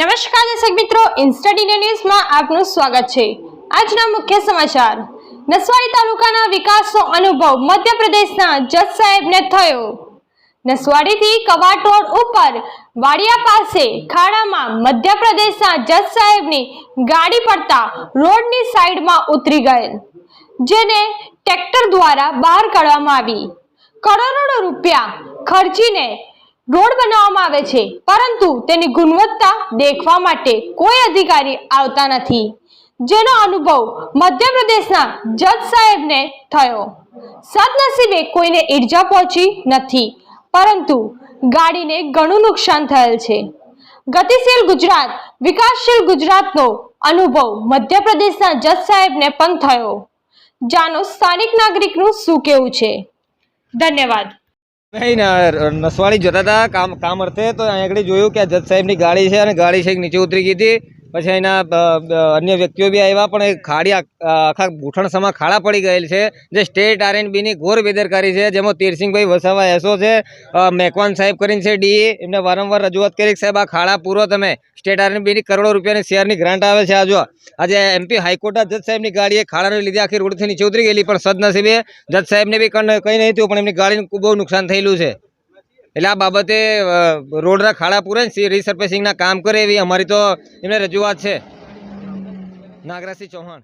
નમસ્કાર દર્શક મિત્રો ઇન્સ્ટડીને ન્યૂઝમાં આપનું સ્વાગત છે. આજના મુખ્ય સમાચાર. નસવાડી તાલુકાના વિકાસનો અનુભવ મધ્યપ્રદેશના જજ સાહેબને થયો. નસવાડીથી કવાટોળ ઉપર વાડિયા પાસે ખાડામાં મધ્યપ્રદેશના જજ સાહેબની ગાડી પડતા રોડની સાઈડમાં ઉતરી ગયેલ, જેને ટ્રેક્ટર દ્વારા બહાર કાઢવામાં આવી. કરોડો રૂપિયા ખર્ચીને રોડ બનાવવામાં આવે છે, પરંતુ તેની ગુણવત્તા દેખવા માટે કોઈ અધિકારી આવતા નથી. જેનો અનુભવ મધ્યપ્રદેશના જજ સાહેબને થયો. સદનસીબે કોઈને ઈર્જા પહોંચી નથી, પરંતુ ગાડીને ઘણું નુકસાન થયેલ છે. ગતિશીલ ગુજરાત, વિકાસશીલ ગુજરાતનો અનુભવ મધ્યપ્રદેશના જજ સાહેબને પણ થયો. જાણો સ્થાનિક નાગરિકનું શું કેવું છે? ધન્યવાદ. નહીં નસવાડી જતા હતા, કામ કામ અર્થે તો અહીંયા આગળ જોયું કે આ જજ સાહેબની ગાડી છે અને ગાડી છે નીચે ઉતરી ગઈ હતી. પછી અહીંના અન્ય વ્યક્તિઓ બી આવ્યા, પણ એ ખાડી આખા ગૂંઠણસમાં ખાડા પડી ગયેલ છે. જે સ્ટેટ આર એન્ડ બીની ઘોર બેદરકારી છે, જેમાં તીરસિંહભાઈ વસાવા એસો છે મેકવાન સાહેબ કરીને છે, ડીએ. એમને વારંવાર રજૂઆત કરી સાહેબ, આ ખાડા પૂરો તમે. સ્ટેટ આર એન્ડ બીની કરોડો રૂપિયાની શેરની ગ્રાન્ટ આવે છે, આ આજે એમપી હાઈકોર્ટના જજ સાહેબની ગાડીએ ખાડાને લીધે આખી રોડથી નીચે ઉતરી ગયેલી, પણ સદનસીબે જજ સાહેબને બી કંઈ નહીં થયું, પણ એમની ગાડીને બહુ નુકસાન થયેલું છે. એટલે આ બાબતે રોડના ખાડા પૂરે રીસર્ફેસિંગના કામ કરે એવી અમારી તો એમને રજૂઆત છે. નાગરાજસિંહ ચૌહાણ.